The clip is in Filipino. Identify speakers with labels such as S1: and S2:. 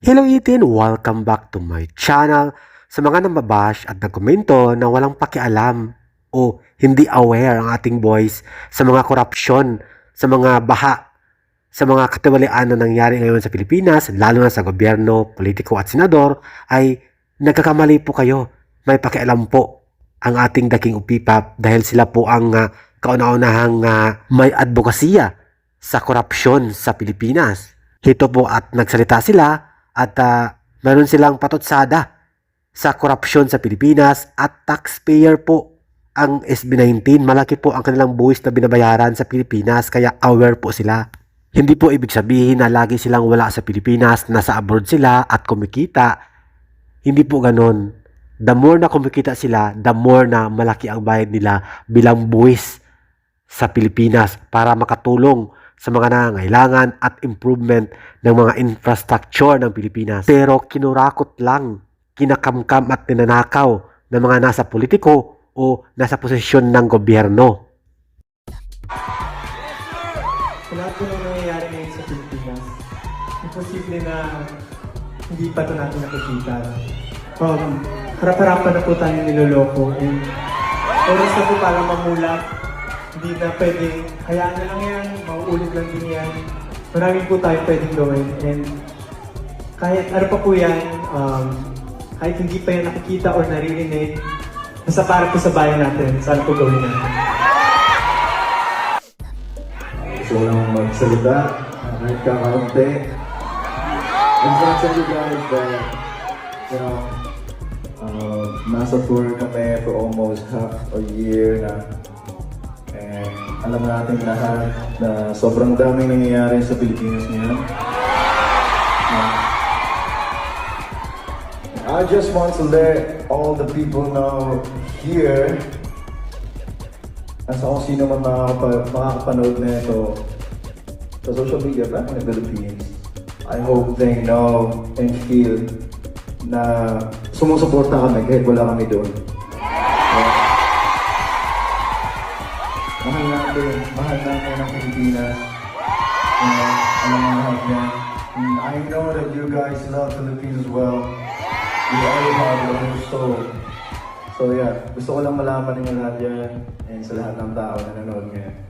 S1: Hello Itin! Welcome back to my channel. Sa mga nambabash at nagkomento na walang pakialam o hindi aware ang ating boys sa mga korupsyon, sa mga baha, sa mga katiwalian na nangyari ngayon sa Pilipinas, lalo na sa gobyerno, politiko at senador, ay nagkakamali po kayo. May pakialam po ang ating daking upipap dahil sila po ang ah, kauna-unahang ah, may advokasya sa korupsyon sa Pilipinas. Ito po at nagsalita sila at ah, meron silang patutsada sa korupsyon sa Pilipinas at taxpayer po ang SB19. Malaki po ang kanilang buwis na binabayaran sa Pilipinas kaya aware po sila. Hindi po ibig sabihin na lagi silang wala sa Pilipinas, nasa abroad sila at kumikita. Hindi po ganon. The more na kumikita sila, the more na malaki ang bayad nila bilang buwis sa Pilipinas para makatulong sa mga nangangailangan at improvement ng mga infrastructure ng Pilipinas. Pero kinurakot lang, kinakamkam at ninanakaw ng mga nasa politiko o nasa posisyon ng gobyerno.
S2: Lahat po ng nangyayari ngayon sa Pilipinas, imposible na hindi pa ito natin nakikita. Um, harap-harapan na po tayong niloloko. And oras na po para mamulat. Hindi na pwedeng, hayaan na lang yan, mauulit lang din yan. Marami po tayong pwedeng gawin. And kahit ano pa po yan, um, kahit hindi pa yan nakikita or naririnig, nasa para po sa bayan natin, saan po gawin natin.
S3: Ko lang magsalita, kahit kakaunti. And so, tell you guys that, you know, uh, nasa tour kami for almost half a year na. And alam natin lahat na sobrang daming nangyayari sa Pilipinas ngayon. Uh, I just want to let all the people know here at sa kung sino man makakapa, makakapanood na ito sa social media in the Philippines, I hope they know and feel na sumusuporta kami kahit wala kami doon. Yeah. Mahal natin, mahal natin ang Pilipinas. Uh, alam mo lahat yan. And I know that you guys love Philippines as well. You all have your own soul. So yeah, gusto ko lang malaman ninyo lahat yan and sa lahat ng tao na nanonood ngayon.